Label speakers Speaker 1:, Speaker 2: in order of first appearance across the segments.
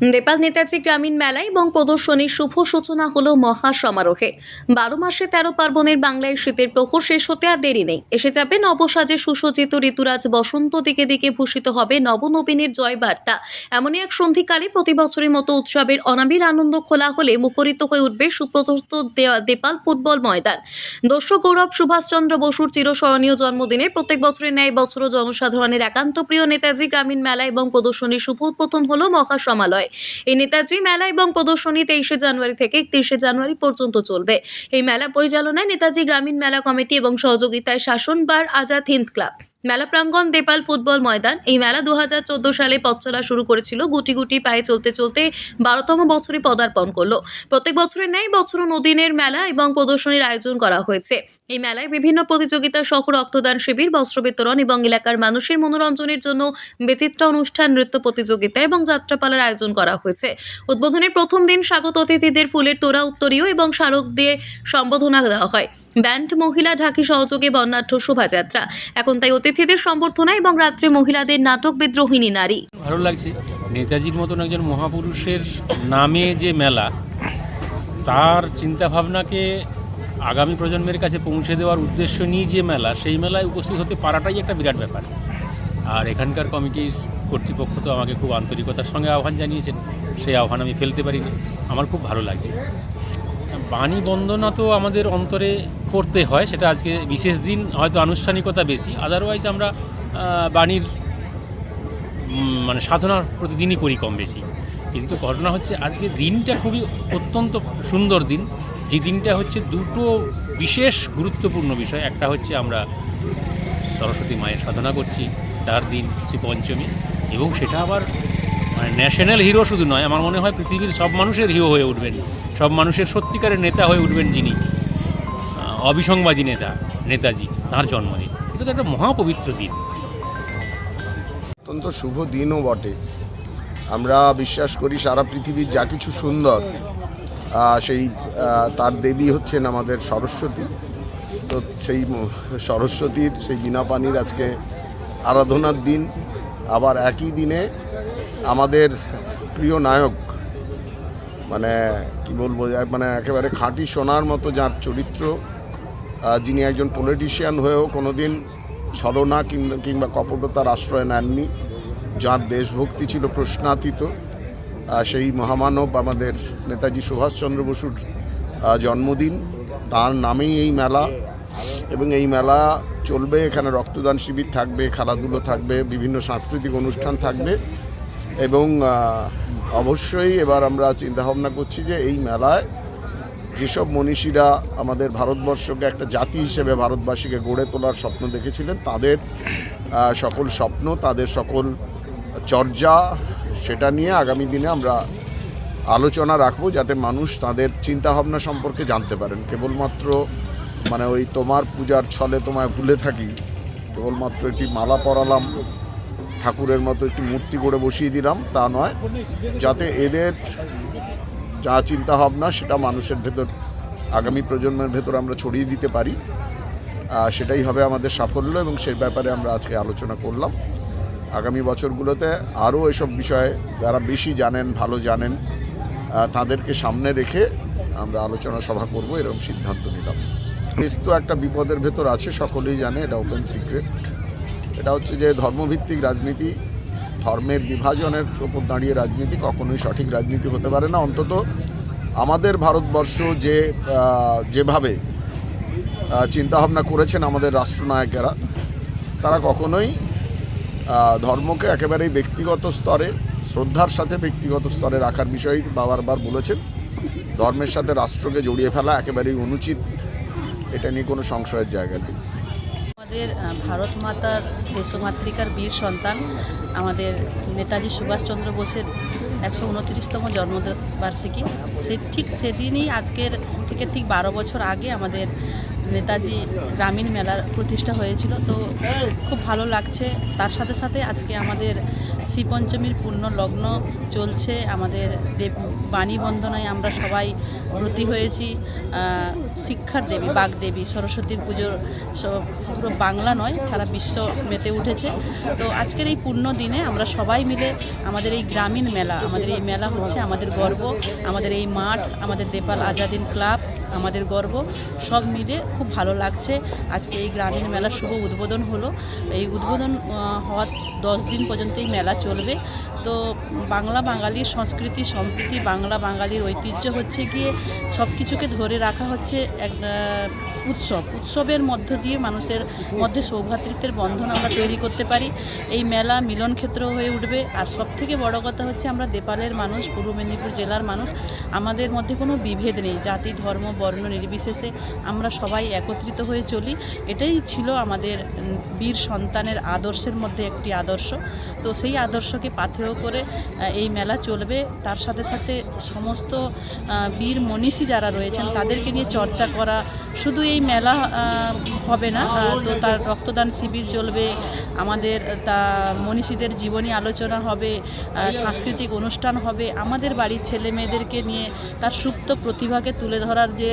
Speaker 1: নেপাল নেতাজি গ্রামীণ মেলা এবং প্রদর্শনীর শুভ সূচনা হলো মহা সমারোহে বারো মাসে তেরো পার্বণের বাংলায় শীতের প্রহর শেষ হতে আর দেরি নেই। এসে যাবে নবসাজে সুসজ্জিত ঋতুরাজ, বসন্ত দিকে দিকে ভূষিত হবে নবনবীনের জয় বার্তা এমনই এক সন্ধিকালে প্রতি বছরের মতো উৎসবের অনাবিল আনন্দ খোলা হলে মুখরিত হয়ে উঠবে সুপ্রতিষ্ঠিত দে- দেপাল ফুটবল ময়দান। দর্শক গৌরব সুভাষচন্দ্র বসুর চিরস্মরণীয় জন্মদিনে প্রত্যেক বছরের ন্যায় বছরও জনসাধারণের একান্ত প্রিয় নেতাজি গ্রামীণ মেলা এবং প্রদর্শনীর শুভ উদ্বোধন হলো মহাসমালয় এই নেতাজি মেলা এবং প্রদর্শনী তেইশে জানুয়ারি থেকে একত্রিশে জানুয়ারি পর্যন্ত চলবে। এই মেলা পরিচালনায় নেতাজি গ্রামীণ মেলা কমিটি এবং সহযোগিতায় শাসনবার আজাদ হিন্দ ক্লাব। মেলা প্রাঙ্গণ দেপাল ফুটবল ময়দান। এই মেলা দু হাজার চোদ্দ সালে পথ চলা শুরু করেছিল। গুটি গুটি পায়ে চলতে চলতে বারোতম বছরে পদার্পণ করল। প্রত্যেক বছরের ন্যায় বছর নদীনের মেলা এবং প্রদর্শনীর আয়োজন করা হয়েছে। এই মেলায় বিভিন্ন প্রতিযোগিতা সহ রক্তদান শিবির, বস্ত্র বিতরণ এবং এলাকার মানুষের মনোরঞ্জনের জন্য বিচিত্র অনুষ্ঠান, নৃত্য প্রতিযোগিতা এবং যাত্রাপালার আয়োজন করা হয়েছে। উদ্বোধনের প্রথম দিন স্বাগত অতিথিদের ফুলের তোড়া, উত্তরীয় এবং স্মারক দিয়ে সম্বোধনা দেওয়া হয়। ব্যান্ড মহিলা ঢাকি সহযোগে বর্ণাঢ্য শোভাযাত্রা। এখন তাই অতিথিদের সম্বর্ধনা এবং রাত্রে মহিলাদের নাটক বিদ্রোহিণী নারী।
Speaker 2: ভালো লাগছে। নেতাজির মতন একজন মহাপুরুষের নামে যে মেলা, তার চিন্তাভাবনাকে আগামী প্রজন্মের কাছে পৌঁছে দেওয়ার উদ্দেশ্য নিয়ে যে মেলা, সেই মেলায় উপস্থিত হতে পারাটাই একটা বিরাট ব্যাপার। আর এখানকার কমিটির কর্তৃপক্ষ তো আমাকে খুব আন্তরিকতার সঙ্গে আহ্বান জানিয়েছেন। সেই আহ্বান আমি ফেলতে পারিনি। আমার খুব ভালো লাগছে। বাণী বন্দনা তো আমাদের অন্তরে করতে হয়, সেটা আজকে বিশেষ দিন, হয়তো আনুষ্ঠানিকতা বেশি। আদারওয়াইজ আমরা বাণীর মানে সাধনার প্রতিদিনই করি কম বেশি। কিন্তু ঘটনা হচ্ছে আজকে দিনটা খুবই অত্যন্ত সুন্দর দিন। যে দিনটা হচ্ছে দুটো বিশেষ গুরুত্বপূর্ণ বিষয়। একটা হচ্ছে আমরা সরস্বতী মায়ের সাধনা করছি, তার দিন শ্রী পঞ্চমী এবং সেটা আবার মানে ন্যাশনাল হিরো শুধু নয়, আমার মনে হয় পৃথিবীর সব মানুষের হিরো হয়ে উঠবেন। সব মানুষের সত্যিকারের নেতা হয়ে উঠবেন যিনি অবিসংবাদী নেতা, নেতাজি, তার জন্মদিন। এটা তো একটা মহাপবিত্র দিন।
Speaker 3: অত্যন্ত শুভ দিনও বটে। আমরা বিশ্বাস করি সারা পৃথিবীর যা কিছু সুন্দর সেই তার দেবী হচ্ছেন আমাদের সরস্বতী। তো সেই সরস্বতীর সেই বিনা পানির আজকে আরাধনার দিন। আবার একই দিনে আমাদের প্রিয় নায়ক মানে কি বলব মানে একেবারে খাঁটি সোনার মতো যার চরিত্র যিনি একজন পলিটিশিয়ান হয়েও কোনোদিন ছলনা কিংবা কপটতার আশ্রয় নেননি, যার দেশভক্তি ছিল প্রশ্নাতীত সেই মহামানব আমাদের নেতাজি সুভাষচন্দ্র বসুর জন্মদিন। তার নামেই এই মেলা এবং এই মেলা চলবে। এখানে রক্তদান শিবির থাকবে, খেলাধুলো থাকবে, বিভিন্ন সাংস্কৃতিক অনুষ্ঠান থাকবে। এবং অবশ্যই এবার আমরা চিন্তাভাবনা করছি যে এই মেলায় যেসব মনীষীরা আমাদের ভারতবর্ষকে একটা জাতি হিসেবে ভারতবাসীকে গড়ে তোলার স্বপ্ন দেখেছিলেন, তাদের সকল স্বপ্ন, তাদের সকল চর্যা, সেটা নিয়ে আগামী দিনে আমরা আলোচনা রাখব যাতে মানুষ তাদের চিন্তাভাবনা সম্পর্কে জানতে পারেন। কেবলমাত্র মানে ওই তোমার পূজার ছলে তোমায় ভুলে থাকি, কেবলমাত্র একটি মালা পরালাম ঠাকুরের মতো একটি মূর্তি করে বসিয়ে দিলাম, তা নয়। যাতে এদের যা চিন্তা ভাবনা সেটা মানুষের ভেতর, আগামী প্রজন্মের ভেতর আমরা ছড়িয়ে দিতে পারি। সেটাই হবে আমাদের সাফল্য এবং সেই ব্যাপারে আমরা আজকে আলোচনা করলাম। আগামী বছরগুলোতে আরও এসব বিষয়ে যারা বেশি জানেন, ভালো জানেন তাদেরকে সামনে রেখে আমরা আলোচনা সভা করব, এরকম সিদ্ধান্ত নিলাম। তো একটা বিপদের ভেতর আছে, সকলেই জানে এটা ওপেন সিক্রেট এটা হচ্ছে যে ধর্মভিত্তিক রাজনীতি, ধর্মের বিভাজনের উপর দাঁড়িয়ে রাজনীতি কখনোই সঠিক রাজনীতি হতে পারে না। অন্তত আমাদের ভারতবর্ষ যে যেভাবে চিন্তাভাবনা করেছেন আমাদের রাষ্ট্রনায়কেরা, তারা কখনোই ধর্মকে একেবারেই ব্যক্তিগত স্তরে, শ্রদ্ধার সাথে ব্যক্তিগত স্তরে রাখার বিষয়ই বারবার বলেছেন। ধর্মের সাথে রাষ্ট্রকে জড়িয়ে ফেলা একেবারেই অনুচিত, এটা নিয়ে কোনো সংশয়ের জায়গা নেই।
Speaker 4: আমাদের ভারত মাতার দেশমাতৃকার বীর সন্তান আমাদের নেতাজি সুভাষচন্দ্র বোসের একশো উনত্রিশতম জন্মবার্ষিকী। সে ঠিক সেদিনই আজকের থেকে ঠিক বারো বছর আগে আমাদের নেতাজি গ্রামীণ মেলার প্রতিষ্ঠা হয়েছিল। তো খুব ভালো লাগছে। তার সাথে সাথে আজকে আমাদের শ্রীপঞ্চমীর পূর্ণ লগ্ন চলছে। আমাদের দেব, বাণী বন্দনায় আমরা সবাই ব্রতী হয়েছি। শিক্ষার দেবী বাগদেবী সরস্বতীর পুজোর পুরো বাংলা নয়, সারা বিশ্ব মেতে উঠেছে। তো আজকের এই পূর্ণ দিনে আমরা সবাই মিলে আমাদের এই গ্রামীণ মেলা, আমাদের এই মেলা হচ্ছে আমাদের গর্ব, আমাদের এই মাঠ, আমাদের দেপাল আজাদিন ক্লাব আমাদের গর্ব। সব মিলে খুব ভালো লাগছে। আজকে এই গ্রামীণ মেলার শুভ উদ্বোধন হলো। এই উদ্বোধন হওয়ার দশ দিন পর্যন্ত এই মেলা চলবে। তো বাংলা বাঙালির সংস্কৃতি, সম্প্রীতি, বাংলা বাঙালির ঐতিহ্য হচ্ছে গিয়ে সব কিছুকে ধরে রাখা হচ্ছে এক উৎসব। উৎসবের মধ্য দিয়ে মানুষের মধ্যে সৌভ্রাতৃত্বের বন্ধন আমরা তৈরি করতে পারি। এই মেলা মিলন ক্ষেত্র হয়ে উঠবে। আর সব থেকে বড় কথা হচ্ছে আমরা দেপালের মানুষ, পূর্ব মেদিনীপুর জেলার মানুষ। আমাদের মধ্যে কোনো বিভেদ নেই। জাতি, ধর্ম, বর্ণ নির্বিশেষে আমরা সবাই একত্রিত হয়ে চলি। এটাই ছিল আমাদের বীর সন্তানের আদর্শের মধ্যে একটি আদর্শ। তো সেই আদর্শকে পাথেয় করে এই মেলা চলবে। তার সাথে সাথে সমস্ত বীর মনীষী যারা রয়েছেন, তাদেরকে নিয়ে চর্চা করা শুধু এই মেলা হবে না তো তার রক্তদান শিবির চলবে, আমাদের তা মনীষীদের জীবনী আলোচনা হবে সাংস্কৃতিক অনুষ্ঠান হবে, আমাদের বাড়ির ছেলে মেয়েদেরকে নিয়ে তার সুপ্ত প্রতিভাকে তুলে ধরার যে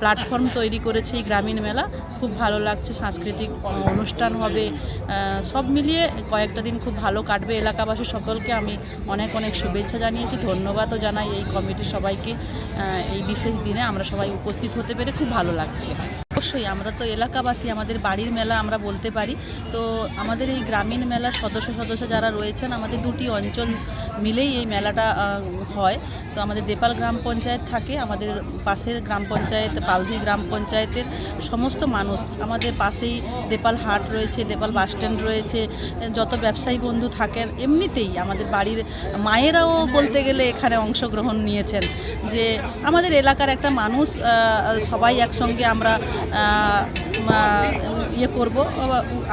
Speaker 4: প্ল্যাটফর্ম তৈরি করেছে এই গ্রামীণ মেলা, খুব ভালো লাগছে, সাংস্কৃতিক অনুষ্ঠান হবে সব মিলিয়ে কয়েকটা দিন খুব ভালো কাটবে এলাকাবাসী সকলকে, আমি অনেক অনেক শুভেচ্ছা জানিয়েছি, ধন্যবাদও জানাই এই কমিটির সবাইকে এই বিশেষ দিনে আমরা সবাই উপস্থিত হতে পেরে খুব ভালো লাগছে। অবশ্যই আমরা তো এলাকাবাসী, আমাদের বাড়ির মেলা আমরা বলতে পারি। তো আমাদের এই গ্রামীণ মেলার সদস্য সদস্য যারা রয়েছেন, আমাদের দুটি অঞ্চল মিলেই এই মেলাটা হয়। তো আমাদের দেপাল গ্রাম পঞ্চায়েত থাকে, আমাদের পাশের গ্রাম পঞ্চায়েত, পালধি গ্রাম পঞ্চায়েতের সমস্ত মানুষ। আমাদের পাশেই দেপাল হাট রয়েছে, দেপাল বাসস্ট্যান্ড রয়েছে, যত ব্যবসায়ী বন্ধু থাকেন, এমনিতেই আমাদের বাড়ির মায়েরাও বলতে গেলে এখানে অংশগ্রহণ নিয়েছেন যে আমাদের এলাকার একটা মানুষ সবাই একসঙ্গে আমরা ইয়ে করব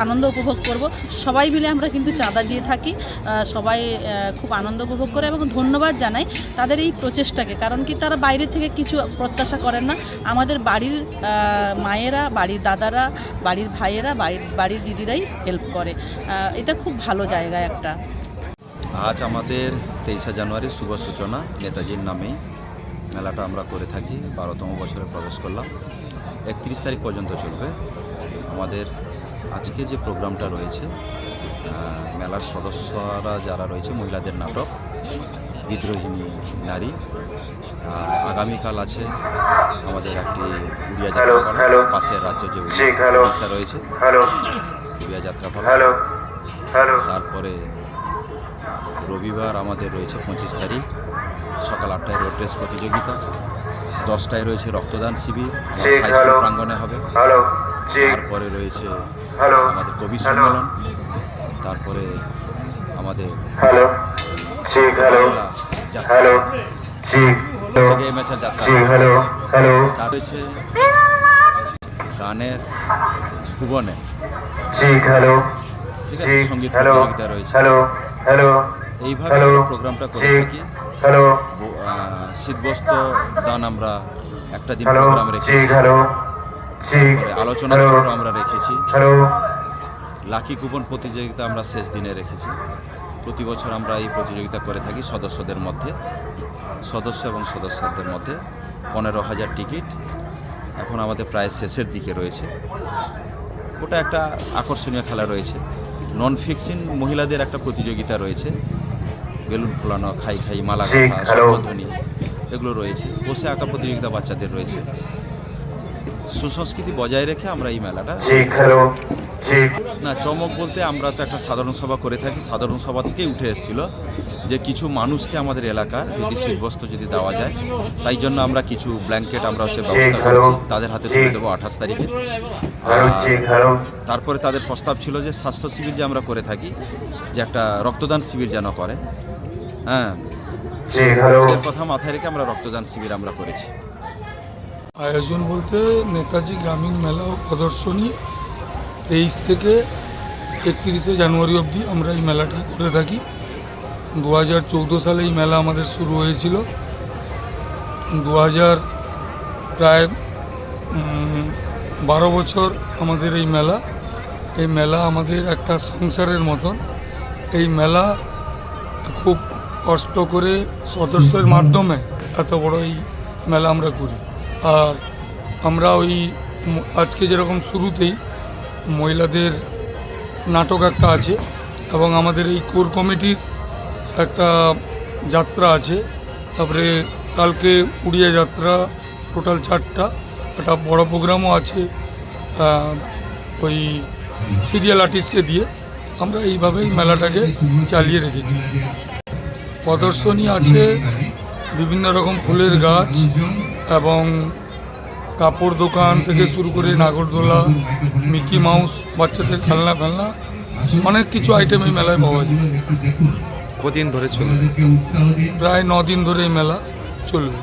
Speaker 4: আনন্দ উপভোগ করব। সবাই মিলে আমরা কিন্তু চাঁদা দিয়ে থাকি সবাই খুব আনন্দ উপভোগ করে এবং ধন্যবাদ জানাই তাদের এই প্রচেষ্টাকে, কারণ কি তারা বাইরে থেকে কিছু প্রত্যাশা করেন না। আমাদের বাড়ির মায়েরা, বাড়ির দাদারা, বাড়ির ভাইয়েরা, বাড়ির বাড়ির দিদিরাই হেল্প করে। এটা খুব ভালো জায়গা একটা।
Speaker 5: আজ আমাদের তেইশে জানুয়ারি শুভ সূচনা, নেতাজির নামেই মেলাটা আমরা করে থাকি, বারোতম বছরে প্রবেশ করলাম। একত্রিশ তারিখ পর্যন্ত চলবে। আমাদের আজকে যে প্রোগ্রামটা রয়েছে মেলার সদস্যরা যারা রয়েছে মহিলাদের নাটক বিদ্রোহিনী নারী আগামীকাল আছে আমাদের একটি উড়িয়া যাত্রা। পাশের রাজ্য যে উড়িষ্যা রয়েছে উড়িয়া যাত্রা তারপরে রবিবার আমাদের রয়েছে পঁচিশ তারিখ সকাল আটটায় রোড রেস প্রতিযোগিতা দশটায় রয়েছে রক্তদান শিবির হাই স্কুল। প্রাঙ্গণে হবে। তারপরে রয়েছে আমাদের কবি সম্মেলন তারপরে আমাদের তার রয়েছে গানের ভুবনে। ঠিক আছে
Speaker 6: সংগীত
Speaker 5: প্রতিযোগিতা রয়েছে। এইভাবে আমরা প্রোগ্রামটা করে থাকি। শীতবস্ত্র দান আমরা একটা দিন প্রোগ্রাম রেখেছি। আলোচনা চক্র আমরা রেখেছি। লাকি কুপন প্রতিযোগিতা আমরা শেষ দিনে রেখেছি। প্রতি বছর আমরা এই প্রতিযোগিতা করে থাকি সদস্যদের মধ্যে। সদস্য এবং সদস্যদের মধ্যে পনেরো হাজার টিকিট এখন আমাদের প্রায় শেষের দিকে রয়েছে। ওটা একটা আকর্ষণীয় খেলা রয়েছে। নন ফিক্সিং মহিলাদের একটা প্রতিযোগিতা রয়েছে। বেলুন ফোলানো খাই খাই মালা গাঁথা
Speaker 6: হ্যালো।
Speaker 5: এগুলো রয়েছে। বসে আঁকা প্রতিযোগিতা বাচ্চাদের রয়েছে। সুসংস্কৃতি বজায় রেখে আমরা এই মেলাটা না চমক বলতে আমরা তো একটা সাধারণ সভা করে থাকি। সাধারণ সভা থেকেই উঠে এসেছিল যে কিছু মানুষকে আমাদের এলাকার যদি শীতবস্ত্র যদি দেওয়া যায় তাই জন্য আমরা কিছু ব্ল্যাঙ্কেট আমরা হচ্ছে ব্যবস্থা করেছি। তাদের হাতে তুলে দেবো আঠাশ তারিখে। তারপরে তাদের প্রস্তাব ছিল যে স্বাস্থ্য শিবির যে আমরা করে থাকি যে একটা রক্তদান শিবির যেন করে। হ্যাঁ। ওদের কথা মাথায় রেখে আমরা রক্তদান শিবির আমরা করেছি।
Speaker 7: আয়োজন বলতে নেতাজি গ্রামীণ মেলা ও প্রদর্শনী তেইশ থেকে একত্রিশে জানুয়ারি অবধি আমরা এই মেলাটা করে থাকি। দু হাজার চৌদ্দো সালে এই মেলা আমাদের শুরু হয়েছিল। দু হাজার প্রায় বারো বছর আমাদের এই মেলা। এই মেলা আমাদের একটা সংসারের মতন। এই মেলা খুব কষ্ট করে সদস্যের মাধ্যমে এত বড় এই মেলা আমরা করি। আর আমরা ওই আজকে যেরকম শুরুতেই মহিলাদের নাটক একটা আছে এবং আমাদের এই কোর কমিটির একটা যাত্রা আছে। তারপরে কালকে উড়িয়া যাত্রা, টোটাল চারটা। একটা বড় প্রোগ্রামও আছে ওই সিরিয়াল আর্টিস্টকে দিয়ে। আমরা এইভাবেই মেলাটাকে চালিয়ে রেখেছি। প্রদর্শনী আছে, বিভিন্ন রকম ফুলের গাছ এবং কাপড় দোকান থেকে শুরু করে নাগরদোলা মিকি মাউস বাচ্চাদের খেলনা ফেলনা অনেক কিছু আইটেম এই মেলায় পাওয়া যায়।
Speaker 8: কদিন ধরে চলবে?
Speaker 7: প্রায় দিন ধরে এই মেলা চলবে।